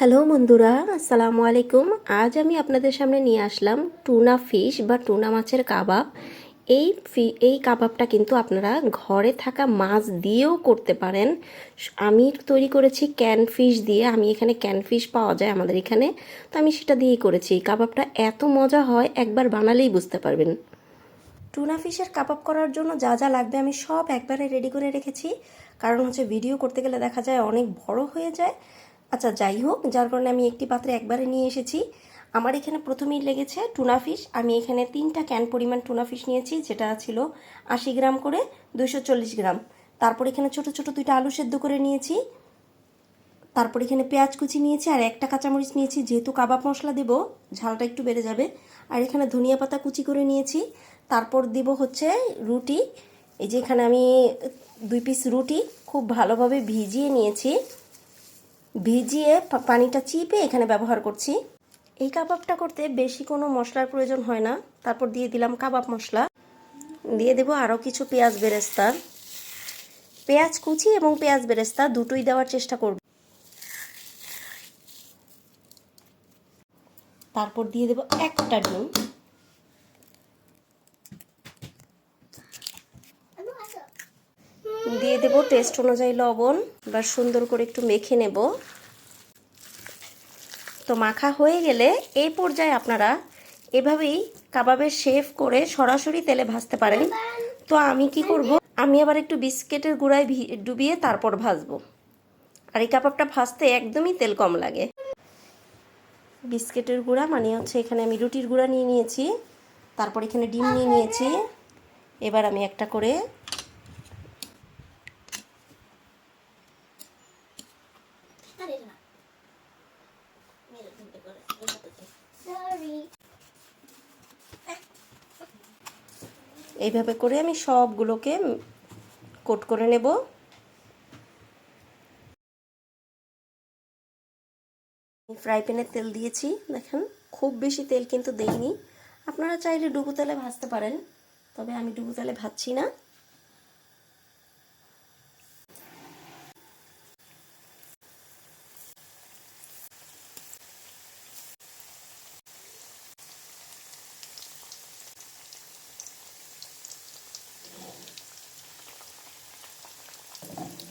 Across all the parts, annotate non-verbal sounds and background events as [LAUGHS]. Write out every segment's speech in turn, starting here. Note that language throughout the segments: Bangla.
হ্যালো বন্ধুরা, আসসালামু আলাইকুম। আজ আমি আপনাদের সামনে নিয়ে আসলাম টুনা ফিশ বা টুনা মাছের কাবাব। এই ফি, এই কাবাবটা কিন্তু আপনারা ঘরে থাকা মাছ দিয়েও করতে পারেন। আমি তৈরি করেছি ক্যান ফিশ দিয়ে, আমি এখানে ক্যান ফিশ পাওয়া যায় আমাদের এখানে। তো আমি সেটা দিয়েই করেছি। কাবাবটা এত মজা হয়, একবার বানালেই বুঝতে পারবেন। টুনা ফিশের কাবাব করার জন্য যা যা লাগবে আমি সব একবারে রেডি করে রেখেছি। কারণ হচ্ছে ভিডিও করতে গেলে দেখা যায় অনেক বড় হয়ে যায়। আচ্ছা যাই হোক যার কারণে আমি একটি পাত্রে একবারে নিয়ে এসেছি। আমার এখানে প্রথমেই লেগেছে টুনা ফিশ। আমি এখানে তিনটা ক্যান পরিমাণ টুনা ফিশ নিয়েছি, যেটা ছিল আশি গ্রাম করে দুইশো চল্লিশ গ্রাম। তারপর এখানে ছোট ছোট দুইটা আলু সেদ্ধ করে নিয়েছি। তারপর এখানে পেঁয়াজ কুচি নিয়েছি আর একটা কাঁচামরিচ নিয়েছি। যেহেতু কাবাব মশলা দেবো, ঝালটা একটু বেড়ে যাবে। আর এখানে ধনিয়া পাতা কুচি করে নিয়েছি। তারপর দিব হচ্ছে রুটি। এই যে এখানে আমি দুই পিস রুটি খুব ভালোভাবে ভিজিয়ে নিয়েছি। ভিজিয়ে পানিটা চিপে এখানে ব্যবহার করছি। এই কাবাবটা করতে বেশি কোনো মশলার প্রয়োজন হয় না। তারপর দিয়ে দিলাম কাবাব মশলা। দিয়ে দেবো আরও কিছু পেঁয়াজ বেরেস্তা। পেঁয়াজ কুচি এবং পেঁয়াজ বেরেস্তা দুটোই দেওয়ার চেষ্টা করব। তারপর দিয়ে দেবো একটা ডিম। দিয়ে দেবো টেস্ট অনুযায়ী লবণ। এবার সুন্দর করে একটু মেখে নেব। তো মাখা হয়ে গেলে এই পর্যায়ে আপনারা এভাবেই কাবাবের শেফ করে সরাসরি তেলে ভাজতে পারেন। তো আমি কি করব? আমি আবার একটু বিস্কিটের গুঁড়ায় ডুবিয়ে তারপর ভাজবো। আর এই কাবাবটা ভাজতে একদমই তেল কম লাগে। বিস্কিটের গুঁড়া মানে হচ্ছে এখানে আমি রুটির গুঁড়া নিয়ে নিয়েছি। তারপর এখানে ডিম নিয়ে নিয়েছি। এবার আমি একটা করে [LAUGHS] এইভাবে করে আমি সবগুলোকে কোট করে নেব। ফ্রাই প্যানে তেল দিয়েছি, দেখেন, খুব বেশি তেল কিন্তু দেইনি। আপনারা চাইলে ডুবো তেলে ভাজতে পারেন, তবে আমি ডুবো তেলে ভাজছি না।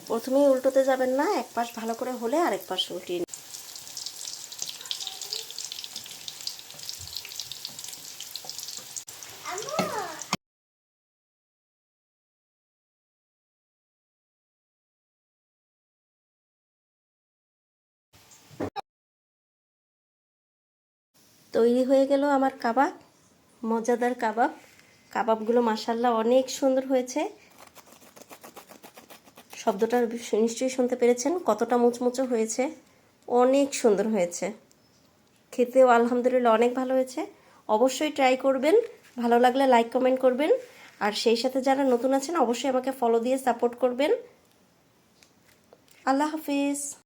প্রথমেই উল্টোতে যাবেন না, এক পাশ ভালো করে হলে আরেক পাশ উল্টিয়ে। তৈরি হয়ে গেল আমার কাবাব, মজাদার কাবাব কাবাবগুলো মাসাল্লাহ অনেক সুন্দর হয়েছে শব্দটা নিশ্চয়ই শুনতে পেরেছেন কতটা মুচমুচো হয়েছে। অনেক সুন্দর হয়েছে। খেতেও আলহামদুলিল্লাহ অনেক ভালো হয়েছে। অবশ্যই ট্রাই করবেন। ভালো লাগলে লাইক কমেন্ট করবেন। আর সেই সাথে যারা নতুন আছেন, অবশ্যই আমাকে ফলো দিয়ে সাপোর্ট করবেন। আল্লাহ হাফিজ।